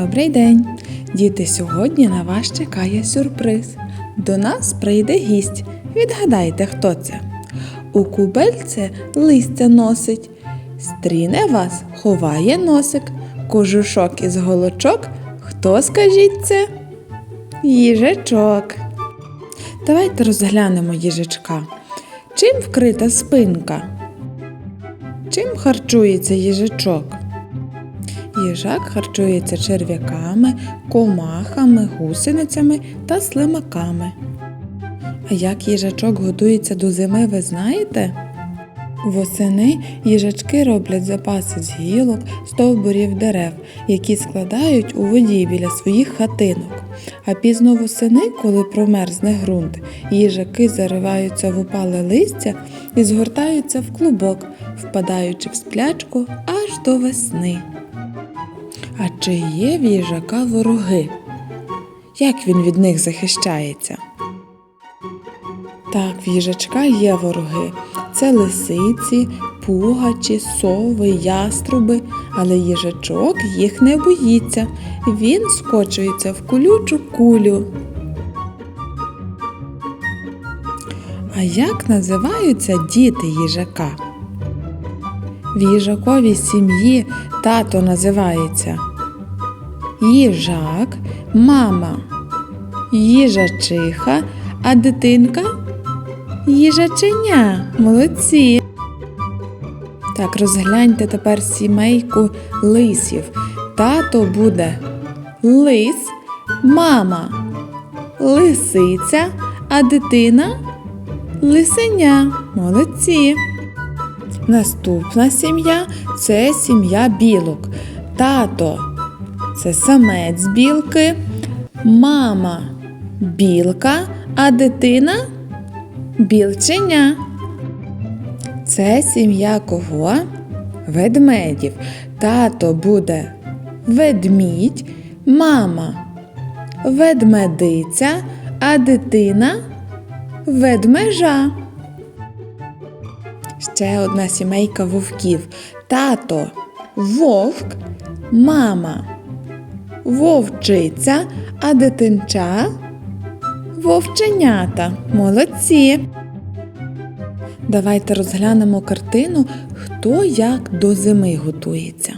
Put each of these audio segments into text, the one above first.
Добрий день! Діти, сьогодні на вас чекає сюрприз. До нас прийде гість. Відгадайте, хто це. У кубельце листя носить, стріне вас, ховає носик, кожушок із голочок. Хто скажіть це? Їжачок. Давайте розглянемо їжачка. Чим вкрита спинка? Чим харчується їжачок? Їжак харчується черв'яками, комахами, гусеницями та слимаками. А як їжачок готується до зими, ви знаєте? Восени їжачки роблять запаси з гілок, стовбурів дерев, які складають у воді біля своїх хатинок. А пізно восени, коли промерзне ґрунт, їжаки зариваються в упале листя і згортаються в клубок, впадаючи в сплячку аж до весни. А чи є в їжака вороги? Як він від них захищається? Так, в їжачка є вороги. Це лисиці, пугачі, сови, яструби, але їжачок їх не боїться. Він скочується в колючу кулю. А як називаються діти їжака? В їжаковій сім'ї тато називається їжак, мама їжачиха, а дитинка їжаченя. Молодці. Так, розгляньте тепер сімейку лисів. Тато буде лис, мама лисиця, а дитина лисеня. Молодці. Наступна сім'я це сім'я білок. Тато це самець білки, мама білка, а дитина білченя. Це сім'я кого? Ведмедів. Тато буде ведмідь, мама ведмедиця, а дитина ведмежа. Ще одна сімейка вовків. Тато вовк, мама вовчиця, а дитинча вовченята. Молодці. Давайте розглянемо картину, хто як до зими готується.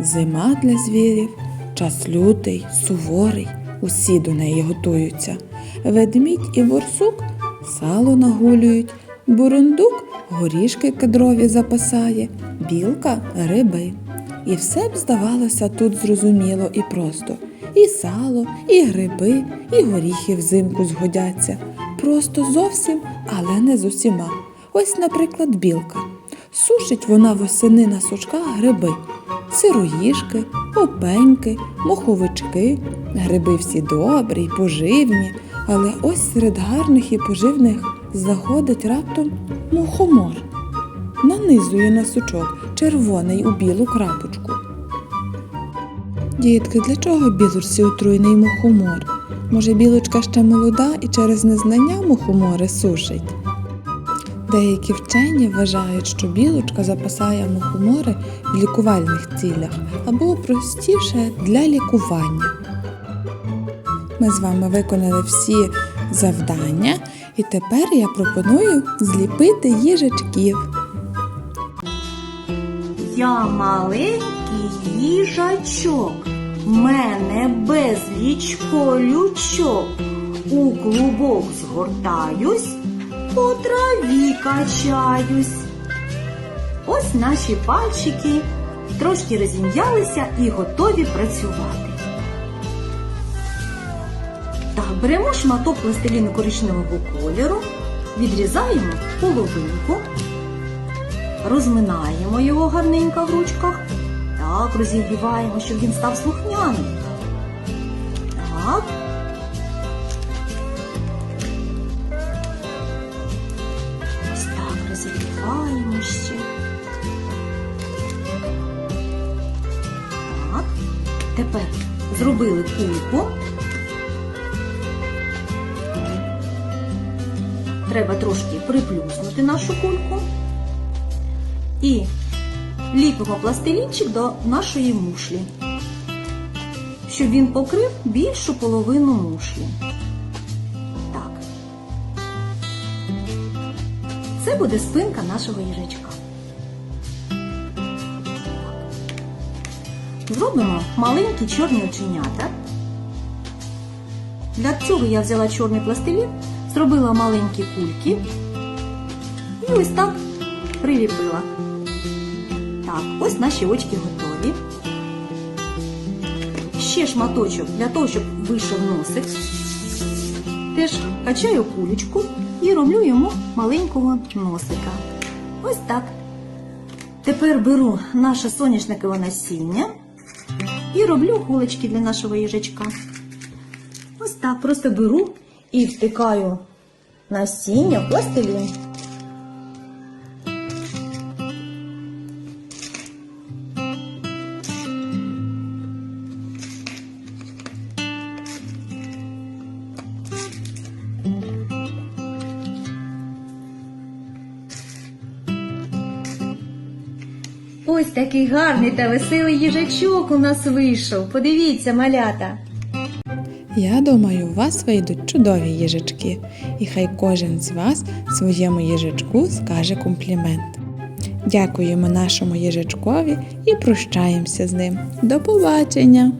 Зима для звірів, час лютий, суворий, усі до неї готуються. Ведмідь і борсук сало нагулюють, бурундук горішки кедрові запасає, білка риби. І все б здавалося тут зрозуміло і просто. І сало, і гриби, і горіхи взимку згодяться. Просто зовсім, але не з усіма. Ось, наприклад, білка. Сушить вона восени на сучках гриби, сироїшки, опеньки, моховички. Гриби всі добрі й поживні, але ось серед гарних і поживних заходить раптом мухомор нанизує на сучок червоний у білу крапочку. Дітки, для чого білочці отруйний мухомор? Може, білочка ще молода і через незнання мухомори сушить? Деякі вчені вважають, що білочка запасає мухомори в лікувальних цілях або простіше для лікування. Ми з вами виконали всі завдання, і тепер я пропоную зліпити їжачків. Я маленький їжачок, мене безліч колючок. У клубок згортаюсь, по траві качаюсь. Ось наші пальчики трошки розім'ялися і готові працювати. Так, беремо шматок пластиліну коричневого кольору, відрізаємо половинку. Розминаємо його гарненько в ручках. Так, розігріваємо, щоб він став слухняним. Так. Ось так розігріваємо ще. Так. Тепер зробили кульку. Треба трошки приплюснути нашу кульку. І ліпимо пластилінчик до нашої мушлі. щоб він покрив більшу половину мушлі. Так. Це буде спинка нашого їжачка. Зробимо маленькі чорні оченята. Для цього я взяла чорний пластилін, зробила маленькі кульки і ось так приліпила. Так, ось наші очки готові. Ще шматочок для того, щоб вийшов носик. Теж качаю кулечку і роблю йому маленького носика. Ось так. Тепер беру наше соняшникове насіння і роблю гулочки для нашого їжачка. Ось так просто беру і втикаю насіння в пластилін. Ось такий гарний та веселий їжачок у нас вийшов. Подивіться, малята. Я думаю, у вас вийдуть чудові їжачки, і хай кожен з вас своєму їжачку скаже комплімент. Дякуємо нашому їжачкові і прощаємося з ним. До побачення!